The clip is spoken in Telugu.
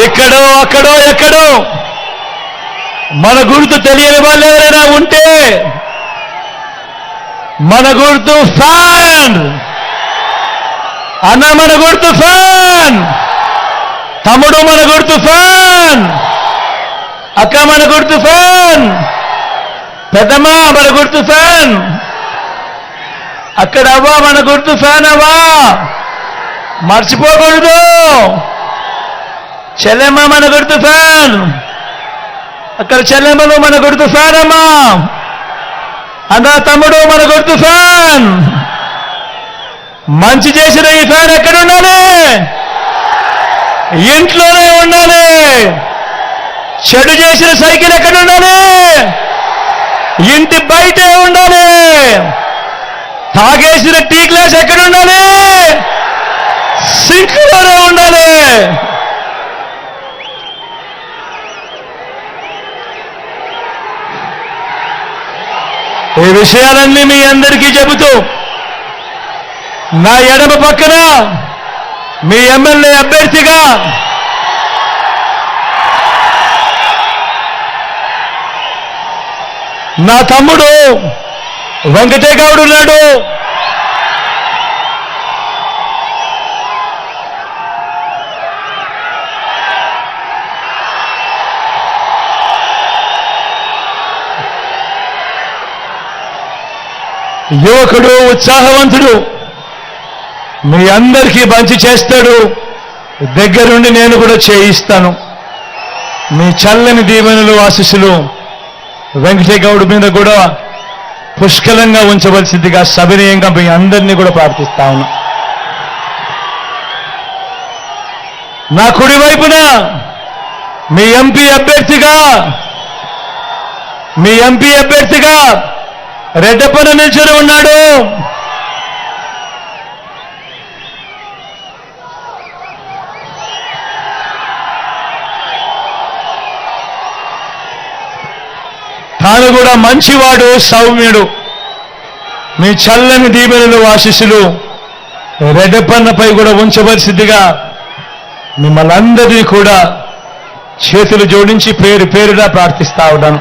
ఎక్కడో అక్కడో ఎక్కడో. మన గుర్తు తెలియని వాళ్ళు ఎవరైనా ఉంటే మన గుర్తు ఫ్యాన్. అన్న మన గుర్తు ఫ్యాన్. తమ్ముడు మన గుర్తు ఫ్యాన్. అక్క మన గుర్తు ఫ్యాన్. పెద్దమ్మ మన గుర్తు ఫ్యాన్. అక్కడ అవ్వ మన గుర్తు ఫ్యాన్ అవ్వా మర్చిపోకూడదు. చెల్లెమ్మ మన గుర్తు ఫ్యాన్. అక్కడ చెల్లెమ్మలు మన గుర్తు ఫ్యాన్ అమ్మా అన్న తమ్ముడు మన గుర్తు ఫ్యాన్. మంచి చేసిన ఈ ఫ్యాన్ ఎక్కడ ఉండాలి ఇంట్లోనే ఉండాలి. చెడు చేసిన సైకిల్ ఎక్కడ ఉండాలి ఇంటి బయటే ఉండాలి. తాగేసిన టీ గ్లాస్ ఎక్కడ ఉండాలి సింక్లోనే ఉండాలి. ఈ విషయాలన్నీ మీ అందరికీ చెబుతూ నా ఎడమ పక్కన మీ ఎమ్మెల్యే అభ్యర్థిగా నా తమ్ముడు వెంకటేగౌడు ఉన్నాడు యువకుడు ఉత్సాహవంతుడు మీ అందరికీ మంచి చేస్తాడు. దగ్గరుండి నేను కూడా చేయిస్తాను. మీ చల్లని దీవెనలు ఆశీస్సులు వెంకటేగౌడ్ మీద కూడా పుష్కలంగా ఉంచవలసిందిగా సవినయంగా మీ అందరినీ కూడా ప్రార్థిస్తా ఉన్నా. నా కుడి వైపున మీ ఎంపీ అభ్యర్థిగా మీ ఎంపీ అభ్యర్థిగా రెడ్డప్పన నిల్చొని ఉన్నాడు. తాను కూడా మంచివాడు సౌమ్యుడు. మీ చల్లని దీవెనలు ఆశిస్సులు రెడ్డపన్నపై కూడా ఉంచవలసిందిగా మిమ్మల్ని అందరినీ కూడా చేతులు జోడించి పేరు పేరుగా ప్రార్థిస్తా ఉన్నాను.